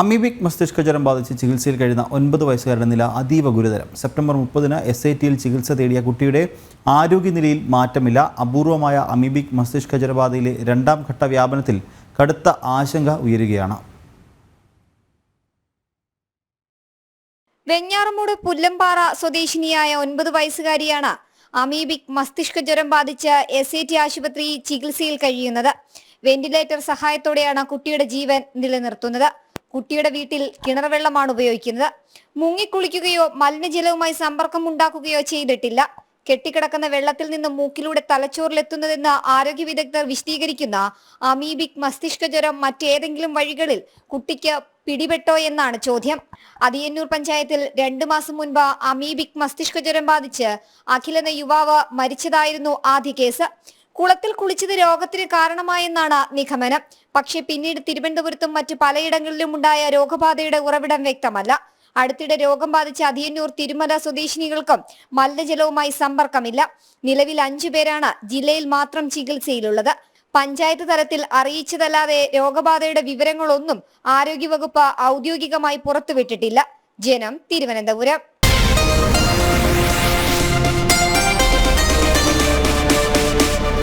Amoebic മസ്തിഷ്ക ജ്വരം ബാധിച്ച് ചികിത്സയിൽ കഴിയുന്ന ഒൻപത് വയസ്സുകാരുടെ നില അതീവ ഗുരുതരം. സെപ്റ്റംബർ മുപ്പതിന് എസ് ഐ ടിയിൽ ചികിത്സ തേടിയ കുട്ടിയുടെ ആരോഗ്യനിലയിൽ മാറ്റമില്ല. അപൂർവമായ അമീബിക് മസ്തിഷ്ക ജ്വരബാധയിലെ രണ്ടാം ഘട്ട വ്യാപനത്തിൽ കടുത്ത ആശങ്ക ഉയരുകയാണ്. വെഞ്ഞാറമൂട് പുല്ലമ്പാറ സ്വദേശിനിയായ ഒൻപത് വയസ്സുകാരിയാണ് അമീബിക് മസ്തിഷ്ക ജ്വരം ബാധിച്ച് എസ് ഐ ടി ആശുപത്രി ചികിത്സയിൽ കഴിയുന്നത്. വെന്റിലേറ്റർ സഹായത്തോടെയാണ് കുട്ടിയുടെ ജീവൻ നിലനിർത്തുന്നത്. കുട്ടിയുടെ വീട്ടിൽ കിണർ വെള്ളമാണ് ഉപയോഗിക്കുന്നത്. മുങ്ങിക്കുളിക്കുകയോ മലിനജലവുമായി സമ്പർക്കം ഉണ്ടാക്കുകയോ ചെയ്തിട്ടില്ല. കെട്ടിക്കിടക്കുന്ന വെള്ളത്തിൽ നിന്ന് മൂക്കിലൂടെ തലച്ചോറിലെത്തുന്നതെന്ന് ആരോഗ്യ വിദഗ്ധർ വിശദീകരിക്കുന്ന അമീബിക് മസ്തിഷ്ക ജ്വരം മറ്റേതെങ്കിലും വഴികളിൽ കുട്ടിക്ക് പിടിപെട്ടോ എന്നാണ് ചോദ്യം. അതിയന്നൂർ പഞ്ചായത്തിൽ രണ്ടു മാസം മുൻപ് അമീബിക് മസ്തിഷ്ക ജ്വരം ബാധിച്ച് അഖിലെന്ന യുവാവ് മരിച്ചതായിരുന്നു ആദ്യ കേസ്. കുളത്തിൽ കുളിച്ചത് രോഗത്തിന് കാരണമായെന്നാണ് നിഗമനം. പക്ഷേ പിന്നീട് തിരുവനന്തപുരത്തും മറ്റ് പലയിടങ്ങളിലും ഉണ്ടായ രോഗബാധയുടെ ഉറവിടം വ്യക്തമല്ല. അടുത്തിടെ രോഗം ബാധിച്ച അതിയന്നൂർ തിരുമല സ്വദേശിനികൾക്കും മലിനജലവുമായി സമ്പർക്കമില്ല. നിലവിൽ അഞ്ചു പേരാണ് ജില്ലയിൽ മാത്രം ചികിത്സയിലുള്ളത്. പഞ്ചായത്ത് തലത്തിൽ അറിയിച്ചതല്ലാതെ രോഗബാധയുടെ വിവരങ്ങളൊന്നും ആരോഗ്യവകുപ്പ് ഔദ്യോഗികമായി പുറത്തുവിട്ടിട്ടില്ല. ജനം തിരുവനന്തപുരം.